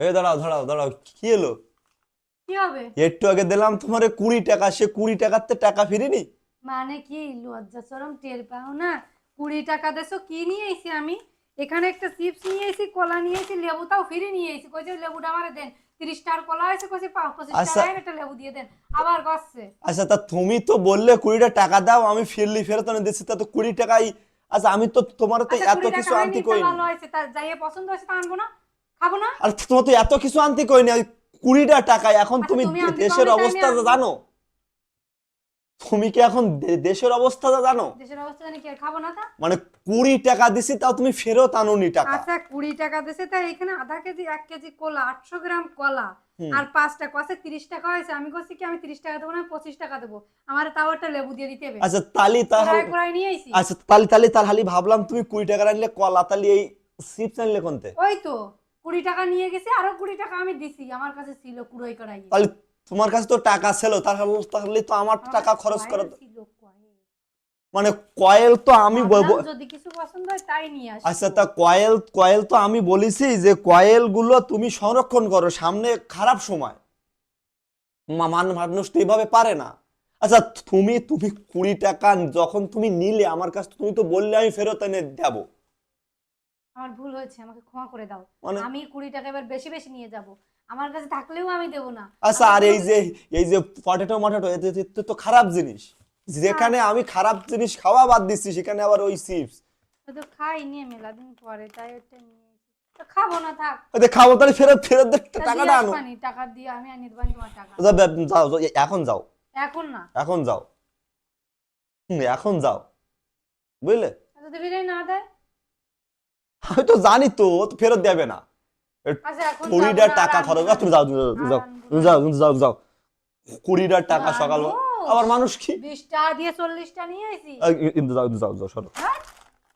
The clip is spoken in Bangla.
এ দাঁড়াও দাঁড়াও দাঁড়াও কি এলো? কি হবে? একটু আগে দিলাম তোমার কুড়ি টাকা সে কুড়ি টাকাতে টাকা ফিরিনি? মানে কি লজ্জা চরম টের পাও না? কুড়ি টাকা দেছো কি নিয়ে আইছি আমি? এখানে একটা চিপস নিয়ে আইছি কলা নিয়ে আইছি লেবুটাও ফিরে নিয়ে আইছি। কইছে লেবুটা আমারে দেন তিরিশ টাকার কলা আছে কইছে পাও পঁচিশ আচ্ছা। একটা লেবু দিয়ে দেন আবার গসছে। আচ্ছা তা তুমি তো বললে কুড়িটা টাকা দাও আমি ফিরলি ফেরত এনে দিচ্ছি তা তো কুড়ি টাকাই আচ্ছা আমি তো তোমার তো আচ্ছা এত কিছু আনতে কই তা ভালো হয়েছে তার যাইয়ে পছন্দ হয়েছে তা আনব না? খাব না? আর তোমার তো এত কিছু আনতে কই না ওই কুড়িটা এখন আচ্ছা, তুমি দেশের আনব। জানো? তুমি কি এখন দেশের অবস্থাটা জানো? দেশের অবস্থা জানি কি খাব না তা? মানে কুড়ি টাকা দিছি তাও তুমি ফেরত আনোনি টাকা। আচ্ছা কুড়ি টাকা দিছে তাই এখানে আধা কেজি এক কেজি কলা আটশো গ্রাম কলা আর পাঁচটা কষে তিরিশ টাকা হয়েছে। আমি কছি কি আমি তিরিশ টাকা দেবো না পঁচিশ টাকা দেবো। আমার তাও একটা লেবু দিয়ে দিতে হবে। আচ্ছা তালি কোড়ায় নিয়ে আইছি। আচ্ছা তালি তালি তার হালি ভাবলাম তুমি কুড়ি টাকা আনলে কলা তালি এই চিপস আনলে কোনতে? ওই তো। কুড়ি টাকা নিয়ে গেছি আরও কুড়ি টাকা আমি দিছি আমার কাছে ছিল কুড়াই কড়াই তাহলে তোমার কাছে তো টাকা ছিল তাহলে তো আমার টাকা খরচ করা মানে কয়েল তো আমি বলব যদি কিছু পছন্দ হয় তাই নিয়ে আসি। আচ্ছা তা কয়েল কয়েল তো আমি বলেছি যে কয়েলগুলো তুমি সংরক্ষণ করো সামনে খারাপ সময়। মান মানুষ তো এইভাবে পারে না। আচ্ছা তুমি তুমি কুড়ি টাকা যখন তুমি নিলে আমার কাছে তুমি তো বললে আমি ফেরত এনে দেবো। আমার ভুল হয়েছে আমাকে ক্ষমা করে দাও। মানে আমি কুড়ি টাকা এবার বেশি বেশি নিয়ে যাব। আমার কাছে থাকলেও আমি দেবো না। আচ্ছা আর এই যে এই যে পটেটো মটেটো এতে তো খারাপ জিনিস। যেখানে আমি খারাপ জিনিস খাওয়া বাদ দিচ্ছি সেখানে আবার ওই চিপস তো খাই নিয়ে মেলা দিন পরে তাই ওটা নিয়ে খাব না থাক। খাব তাহলে ফেরত ফেরত টাকাটা আনো। টাকা দিয়ে আমি আনি দেবো তোমার টাকা। যাও, এখন যাও। এখন না। এখন যাও। এখন যাও। বুঝলে? যদি বিরিয়ানি না দেয়? জানি তো ফেরত দেবে না। কুড়িটার কুড়িটা টাকা খরচ। তুমি যাও তুমি যাও, যাও। যাও যাও যাও কুড়িটার টাকা সকাল আবার মানুষ কি? বিশটা দিয়ে চল্লিশটা নিয়ে কিন্তু যাও যাও যাও সরো?